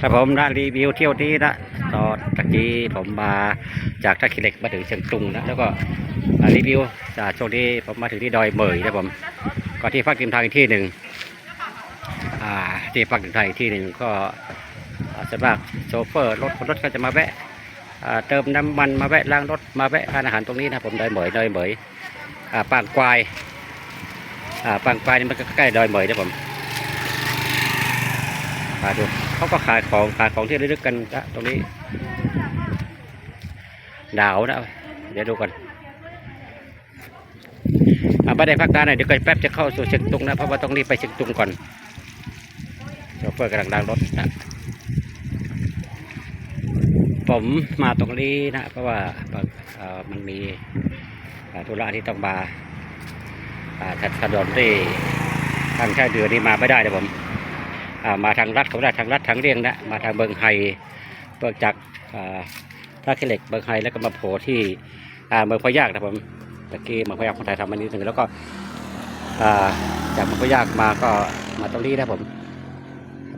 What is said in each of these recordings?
ครับผมนะรีวิวเที่ยวนี้นะตอนตะกี้ผมมาจากท่าขี้เหล็กมาถึงเชียงตุงนะแล้วก็รีวิวจากช่วงนี้ผมมาถึงที่ดอยเหมยนะผมก็ที่พักริมทางอีกที่หนึ่งที่พักริมทางอีกที่หนึ่งก็ส่วนมากโชเฟอร์รถคนรถก็จะมาแวะเติมน้ำมันมาแวะล้างรถมาแวะทานอาหารตรงนี้นะผมดอยเหมยดอยเหมยปางควายปางควายนี่มันก็ใกล้ดอยเหมยนะผมาดูเขาก็ขายของขายของที่ระลึกกันนะตรงนี้หนาวนะเดี๋ยวดูกันอาไม่ได้พักนาหน่อยเดี๋ยวก็แป๊บจะเข้าสู่เชียงตุงนะเพราะว่าต้องรีบไปเชียงตุงก่อนโชเฟอร์กำลังล้างรถนะผมมาตรงนี้นะ เพราะว่าเออมันมีธุระที่ต้องมาอ่าถนนที่ทางชายเดือนี่มาไม่ได้เลยผม มาทางรัฐเขาได้ทางรัฐทางเรียงนะมาทางเบิงไฮเบิกจากท่าขี้เหล็กเบิงไฮแล้วก็มาโผล่ที่เมืองพะยากนะผมตะกี้เมืองพะยากคนไทยทำมันนิดหนึ่งแล้วก็าจากเมืองพะยากมาก็มาตรงนี้นะผม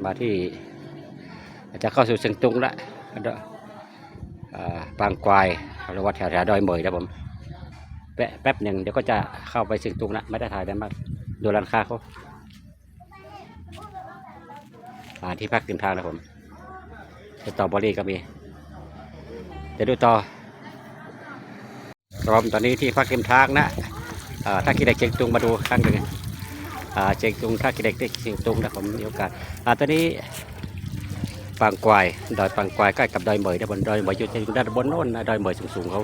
มาที่จะเข้าสู่เชียงตุงละอ่าปางกวายหรือว่าแถวแถวดอยเหมยนะผมแป๊บแป๊บหนึ่งเดี๋ยวก็จะเข้าไปเชียงตุงละไม่ได้ถ่ายได้มากดูร้านค้าเขา มาที่พักริมทางนะผมสตรอบอรี่ก็มีเดี๋ยวดูต่อพร้อมตอนนี้ที่พักริมทางนะอ่าถ้าคิดเด็กเชียงตุงมาดูครั้งหนึ่งเชียงตุงถ้าคิดเด็กที่เชียงตุงนะผมมีโอกาสตอนนี้ปางกวายดอยปางกวายใกล้กับดอยเหมยนบนดอยเหมยอยู่ที่ด้านบนโน้นนะดอยเหมยสูงๆเขา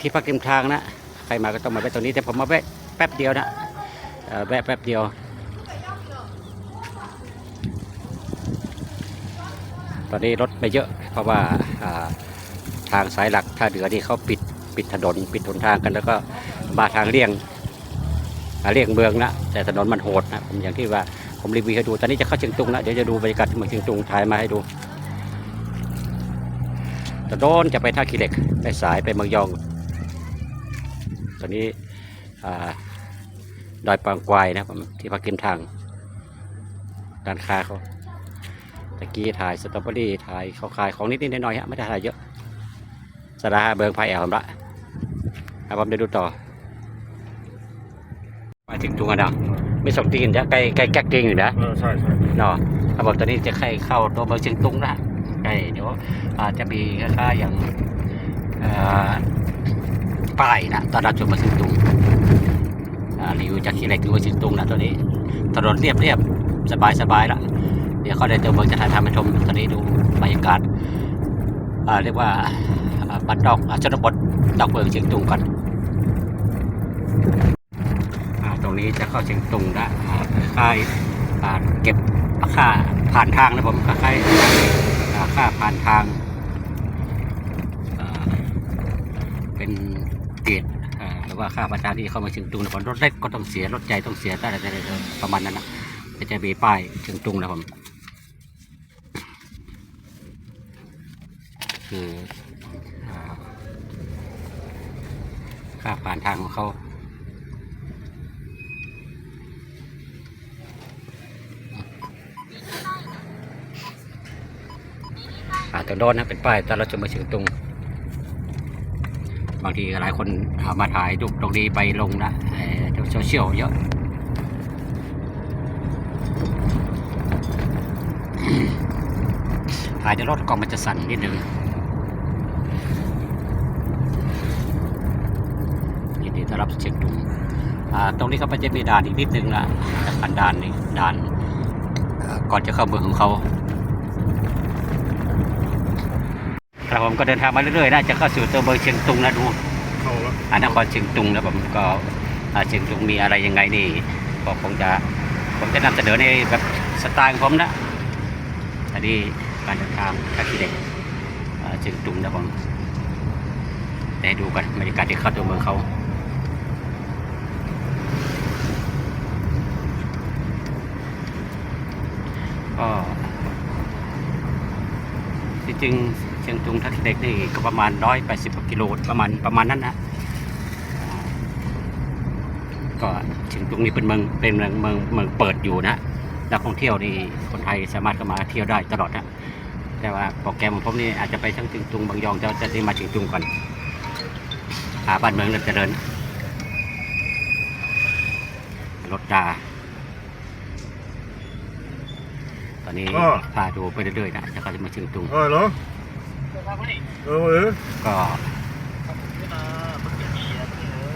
ที่พักริมทางนะใครมาก็ต้องมาแวะตรงนี้แต่ผมมาแวะแป๊บเดียวนะแวะแป๊บเดียว ตอนนี้รถไม่เยอะ เพราะว่าทางสายหลักท่าเรือนี่เขาปิดปิดถนนปิดหนทางกัน แล้วก็มาทางเลี่ยงเลี่ยงเมืองนะแต่ถนนมันโหดนะผมอย่างที่ว่าผมรีวิวให้ดูตอนนี้จะเข้าเชียงตุงนะเดี๋ยวจะดูบรรยากาศเมืองเชียงตุงถ่ายมาให้ดูตะโดนจะไปท่าขี้เหล็กไปสายไปเมืองยอง ตอนนี้ดอยปางกวายนะผมที่พักกิมทางด้านค้าเขา ตะกี้ถ่ายสตรอเบอรี่ถ่ายเขาขายของนิดๆหน่อยๆฮะไม่ได้ถ่ายเยอะสาราเบิงไฟแอลผมละครับผมเดี๋ยวดูต่อมาถึงจุงกันนะไม่ส่งตีนจะใกล้ใกล้แก๊กจริงอยู่นะเออใช่ใช่เนาะครับผมตอนนี้จะใกล้เข้าตัวเมืองเชียงตุงนะใกล้เดี๋ยวอาจจะมีคล้ายๆอย่างเอ่อป้ายนะตอนรับชมเมืองเชียงตุงอ่ารีวิวจากขี้เหล็กดูเมืองเชียงตุงนะตัวนี้ถนนเรียบเรียบสบายสบายๆละ เดี๋ยวเขาได้ตัวเมืองจะถ่ายทำให้ชมตอนนี้ดูบรรยากาศเรียกว่าบ้านดอกชนบทดอกเมืองเชียงตุงก่อนตรงนี้จะเข้าเชียงตุงนะอ่าค่ายเก็บค่าผ่านทางนะผมค่ายค่าผ่านทางเป็นเกตหรือว่าค่าประชาที่เข้ามาเชียงตุงนะผมรถเล็กก็ต้องเสียรถใหญ่ต้องเสียอะไรๆประมาณนั้นนะจะมีป้ายถึงตุงนะผม คืออ่าค่าผ่านทางของเขาอาตรงโดนนะเป็นป้ายตอนเราจะมาถึงตุงบางทีหลายคนามาถ่ายรูปตรงนี้ไปลงนะเอ่อโซเชียลเยอะถ่ายในรถกล่องมันจะสั่นนิดนึง ยินดีต้อนรับเชียงตุงตรงนี้เขาไปจะมีด่านอีกนิดนึงนะอันด่านนี่ด่านก่อนจะเข้าเมืองของเขาครับผมก็เดินทางมาเรื่อยๆนะจะเข้าสู่ตัวเมืองเชียงตุงนะดูเข้าแล้วอานครเชียงตุงนะผมก็เชียงตุงมีอะไรยังไงนี่ก็คงจะผมจะนำเสนอในแบบสไตล์ของผมนะอันนี้การเดินทางจากที่เด็กเชียงตุงนะผมได้ดูกันบรรยากาศที่เข้าตัวเมืองเขา ก็จริงๆเชียงตุงทักษิเด็กนี่ก็ประมาณร้อยแปดสิบกิโลประมาณประมาณนั้นนะก็เชียงตุงนี่เป็นเมืองเป็นเมืองเมืองเมืองเปิดอยู่นะนักท่องเที่ยวนี่คนไทยสามารถเข้ามาเที่ยวได้ตลอดนะแต่ว่าโปรแกรมของผมนี่อาจจะไปทั้งถึงตุงบางยองจะจะได้มาถึงตุงก่อนหาบ้านเมืองเริ่มเจริญรถดา ต อนนี้พาดูไปเรื่อยๆนะจะเขาจะมาถึงตุง Rồi nó. Ừ ừ. ก็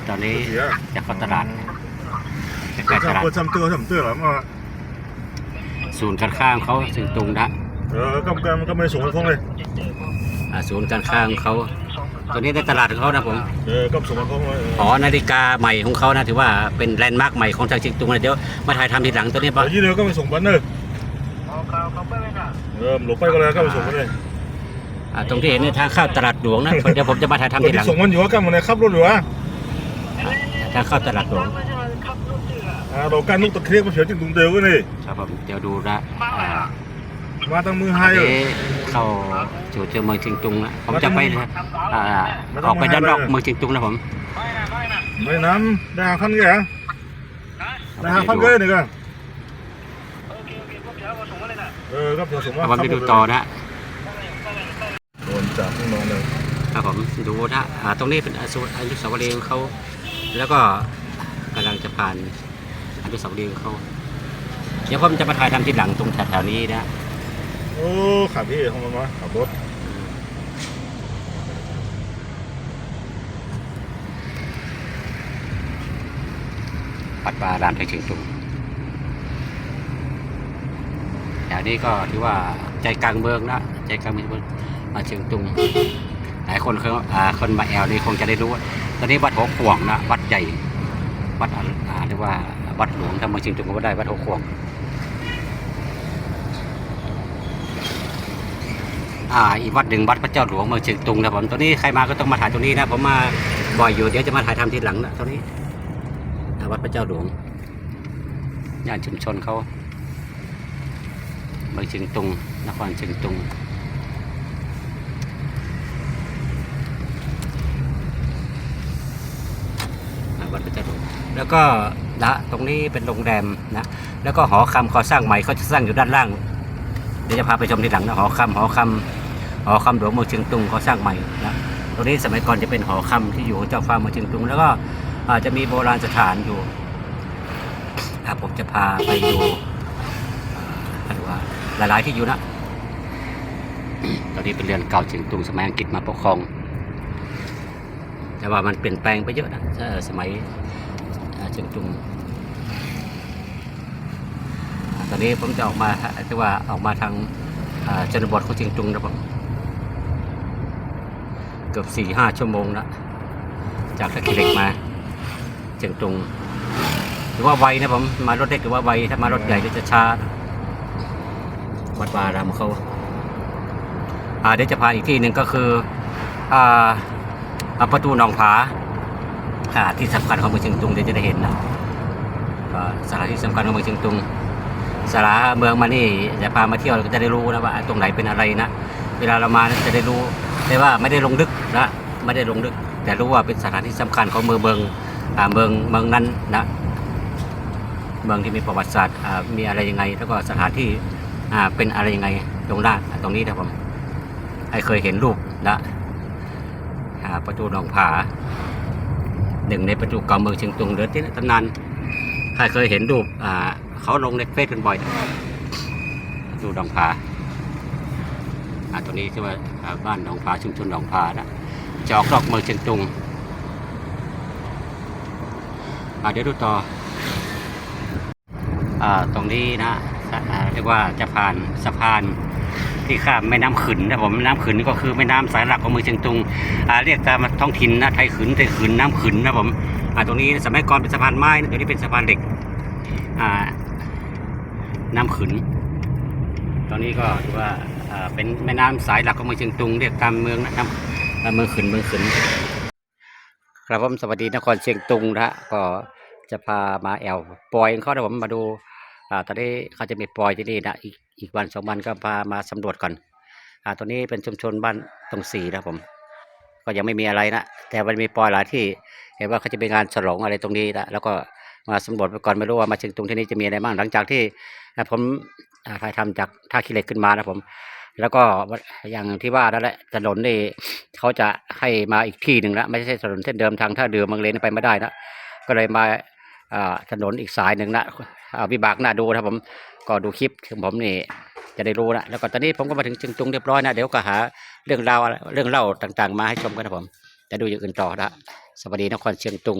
ตอนนี้ Gì á? จะเข้าตลาดใกล้ๆตลาด Con chăm tưa chăm tưa lắm mà. ศูนย์การค้าของเขาถึงตุงนะ Ờ cầm cầm cầm mấy súng không đây. อ่าศูนย์การค้าของเขาตัวนี้ในตลาดของเขานะผม Ờ cầm súng không หอนาฬิกาใหม่ของเขานะถือว่าเป็นแลนด์มาร์คใหม่ของทางเชียงตุงนะเดี๋ยวมาถ่ายทำทีหลังตัวนี้ปะ Ở dưới nữa cầm mấy súng bắn đây. Ờ lục bay qua đây cầm mấy súng đây. อ่าตรงที่เห็นในทางเข้าตลาดหลวงนะเดี๋ยวผมจะมาถ่ายทำ Ở ทีห đi ลัง súng bắn nhiều cầm này khắp luôn rồi á. ทางเข้าตลาดหลวง À đầu can lúc tập kia có phía trên tung đều cái này. ครับผมเดี๋ยวดูนะอ่า Mà tăng mưa อัน hai นี้ rồi. เข้าสู่เจอเมืองเชียงตุงนะผมจะไปอ่าออกไปด้านนอกเมืองเชียงตุงนะผม Mấy năm đã hàng phân kìa. Đã hàng phân ghê này kìa. Ờ cầm súng เอาผมไปดูต่อนะ Đồn chạm không ngon đâu. ครับผมดูนะอ่าตรงนี้เป็นอนุอนุสาวรีย์ของเขา แล้วก็กำลังจะผ่านอนุสาวรีย์ของเขา เดี๋ยวผมจะมาถ่ายทำทีหลังตรงแถวๆนี้นะ Ô khả thi không mà khả bốt. วัดวารามไทยเชียงตุงแถว นี้ก็ถือว่าใจกลางเมืองนะใจกลางเมืองมาเชียงตุง หลายคนเคยอ่าคนมาแอลนี่คงจะได้รู้ว่าตอนนี้วัดหัวขวงนะวัดใหญ่วัดอ่าเรียกว่าวัดหลวงถ้ามาเชียงตุงก็ได้วัดหัวขวงอ่าอีกวัดหนึ่งวัดพระเจ้าหลวงเมืองเชียงตุงนะผมตอนนี้ใครมาก็ต้องมาถ่ายตรงนี้นะผมมาบ่อยอยู่เดี๋ยวจะมาถ่ายทำทีหลังนะตรงนี้วัดพระเจ้าหลวงย่านชุมชนเขา เมืองเชียงตุง นครเชียงตุง วัดพระเจ้าหลแล้วก็ละตรงนี้เป็นโรงแรมนะ แล้วก็หอคำก่อสร้างใหม่เขาจะสร้างอยู่ด้านล่าง เดี๋ยวจะพาไปชมทีหลังนะหอคำหอคำหอคำหลวงเมืองเชียงตุงเขาสร้างใหม่นะตรงนี้สมัยก่อนจะเป็นหอคำที่อยู่ของเจ้าฟ้าเมืองเชียงตุง แล้วก็อาจจะมีโบราณสถานอยู่อะผมจะพาไปดู หลายๆที่อยู่นะตอนนี้เป็นเรือนเก่าเชียงตุงสมัยอังกฤษมาปกครอง แต่ว่ามันเปลี่ยนแปลงไปเยอะนะเอ่อสมัยอ่าเชียงตุงตอนนี้ผมจะออกมาที่ว่าออกมาทางอ่าชนบทของเชียงตุงนะผมเกือบสี่ห้าชั่วโมงแล้วจากท่าขี้เหล็กมาเชียงตุงถือว่าไวนะผมมารถเล็กถือว่าไวถ้ามารถใหญ่ก็จะช้า วัดวารามเขาอ่าเดี๋ยวจะพาอีกที่หนึ่งก็คืออ่าอประตูหนองผาอ่าที่สำคัญของเมืองเชียงตุงเดี๋ยวจะได้เห็นนะอ่าสถานที่สำคัญของเมืองเชียงตุงสาราเมืองมานี่จะพามาเที่ยวเราก็จะได้รู้นะว่าตรงไหนเป็นอะไรนะเวลาเรามาจะได้รู้แต่ว่าไม่ได้ลงลึกนะไม่ได้ลงลึก แต่รู้ว่าเป็นสถานที่สำคัญของเมืองเมืองเมืองเมืองนั้นนะเมืองที่มีประวัติศาสตร์มีอะไรยังไง แล้วก็สถานที่ อ่าเป็นอะไรยังไงตรงด้านตรงนี้นะผมไอเคยเห็นรูปนะอ่าประตูหนองผาหนึ่งในประตูเก่าเมืองเชียงตุงเหลือที่ตำนานใครเคยเห็นรูปอ่าเขาลงในเฟซกันบ่อยนะดูดองผาอ่าตัวนี้ชื่อว่าบ้านดองผาชุมชนดองผานะจอกนอกเมืองเชียงตุงอ่าเดี๋ยวดูต่ออ่าตรงนี้นะ เรียกว่าจะผ่านสะพานที่ข้ามแม่น้ำขืนนะผมแม่น้ำขืนก็คือแม่น้ำสายหลักของเมืองเชียงตุงเรียกตามท้องถิ่นนะไทยขืนไทยขืนน้ำขืนนะผมตรงนี้สมัยก่อนเป็นสะพานไม้เดี๋ยวนี้เป็นสะพานเหล็กน้ำขืนตอนนี้ก็ถือว่าอ่าเป็นแม่น้ำสายหลักของเมืองเชียงตุง เรียกตามเมืองนะน้ำอ่าเมืองขืนเมืองขืนครับผมสวัสดีนครเชียงตุงนะก็จะพามาแอลปอยเขาเดี๋ยวผมมาดู อ่าตอนนี้เขาจะมีปล่อยที่นี่นะอีกอีกวันสองวันก็พามาสำรวจก่อนอ่าตัวนี้เป็นชุมชนบ้านตรงสีนะผม ก็ยังไม่มีอะไรนะแต่มันมีปล่อยหลายที่เห็นว่าเขาจะมีงานฉลองอะไรตรงนี้นะแล้วก็มาสำรวจไปก่อนไม่รู้ว่ามาเชียงตุงที่นี่จะมีอะไรบ้างหลังจากที่อ่าผมอ่าถ่ายทำจากท่าขี้เหล็กขึ้นมานะผม แล้วก็อย่างที่ว่านั่นแหละถนนนี่เขาจะให้มาอีกที่หนึ่งละไม่ใช่ถนนเส้นเดิมทางท่าเรือบางเลนไปไม่ได้นะก็เลยมา ถนนอีกสายหนึ่งนะอ่าวิบากน่าดูนะครับผมก็ดูคลิปของผมนี่จะได้รู้นะแล้วก็ตอนนี้ผมก็มาถึงเชียงตุงเรียบร้อยนะเดี๋ยวก็หาเรื่องราวเรื่องเล่าต่างๆ มาให้ชมกันนะผมจะดูอย่างอื่นต่อนะสวัสดีนครเชียงตุง